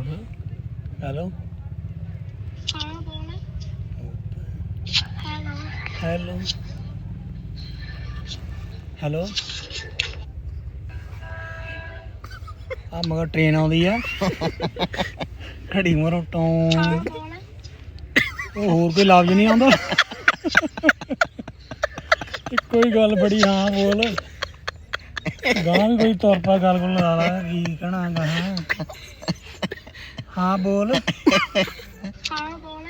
ਬੋਲ। ਹੈਲੋ। ਹਾਂ ਬੋਲ। ਹੈਲੋ। ਹੈਲੋ। ਹੈਲੋ। ਆ ਮਗਰ ਟ੍ਰੇਨ ਆਉਂਦੀ ਆ। ਘੜੀ ਮਰੋ ਟੋਂ ਉਹ ਹੋਰ ਕੋਈ ਲਫ਼ਜ਼ ਨਹੀਂ ਆਉਂਦਾ। ਹੀ ਗੱਲ ਬੜੀ ਹਾਂ ਬੋਲ। ਗਾਂ ਵੀ ਕੋਈ ਤੁਰ ਪਾ ਗੱਲ ਕੋਲ ਲਾ ਲਾ ਕੀ ਕਹਿਣਾ ਗਾਂ ਹਾਂ ਬੋਲ। ਹਾਂ ਬੋਲ।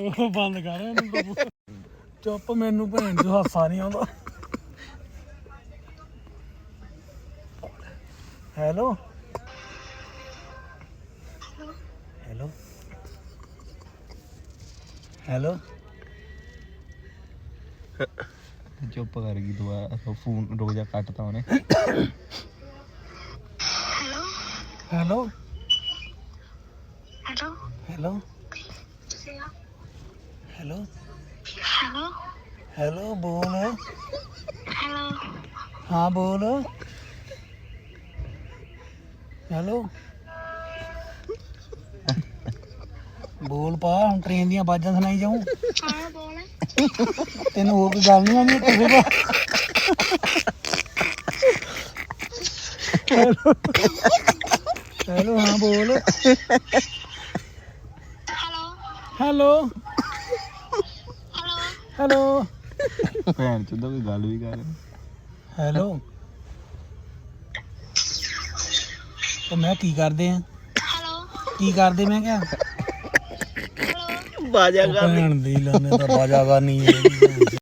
ਉਹ ਬੰਦ ਕਰ ਇਹਨੂੰ ਬੱਬੂ। ਚੁੱਪ ਮੈਨੂੰ ਭੈਣ ਜੋ ਹਾਸਾ ਨਹੀਂ ਆਉਂਦਾ। ਹੈਲੋ। ਹੈਲੋ। ਹੈਲੋ। ਚੁੱਪ ਕਰ ਗਈ ਦੁਆ ਫੋਨ ਰੁਕ ਜਾ ਕੱਟਤਾ ਉਹਨੇ। ਹੈਲੋ ਹੈਲੋ ਹੈਲੋ ਤੁਸੀਂ ਆ ਹੈਲੋ ਹੈਲੋ ਹੈਲੋ ਬੋਲ ਹੈਲੋ ਹਾਂ ਬੋਲ ਹੈਲੋ ਬੋਲ ਪਾ ਹੁਣ ਟ੍ਰੇਨ ਦੀਆਂ ਆਵਾਜ਼ਾਂ ਸੁਣਾਈ ਜਾਉ ਹਾਂ ਬੋਲ ਤੈਨੂੰ ਹੋਰ ਕੋਈ ਗੱਲ ਨਹੀਂ ਆਉਂਦੀ ਕਿਸੇ ਦਾ ਹੈਲੋ ਹੈਲੋ ਹਾਂ ਬੋਲ। ਹੈਲੋ। ਹੈਲੋ। ਹੈਲੋ। ਹੈਲੋ। ਭੈਣ ਚੋਦ ਕੋਈ ਗੱਲ ਵੀ ਕਰ। ਹੈਲੋ। ਉਹ ਮੈਂ ਕੀ ਕਰਦੇ ਆ? ਹੈਲੋ। ਕੀ ਕਰਦੇ ਮੈਂ ਕਿਹਾ? ਹੈਲੋ। ਬਾਜਾ ਭੈਣ ਦੀ ਲਾਨੇ ਤਾਂ ਬਾਜਾ ਕਰਨੀ ਹੈ।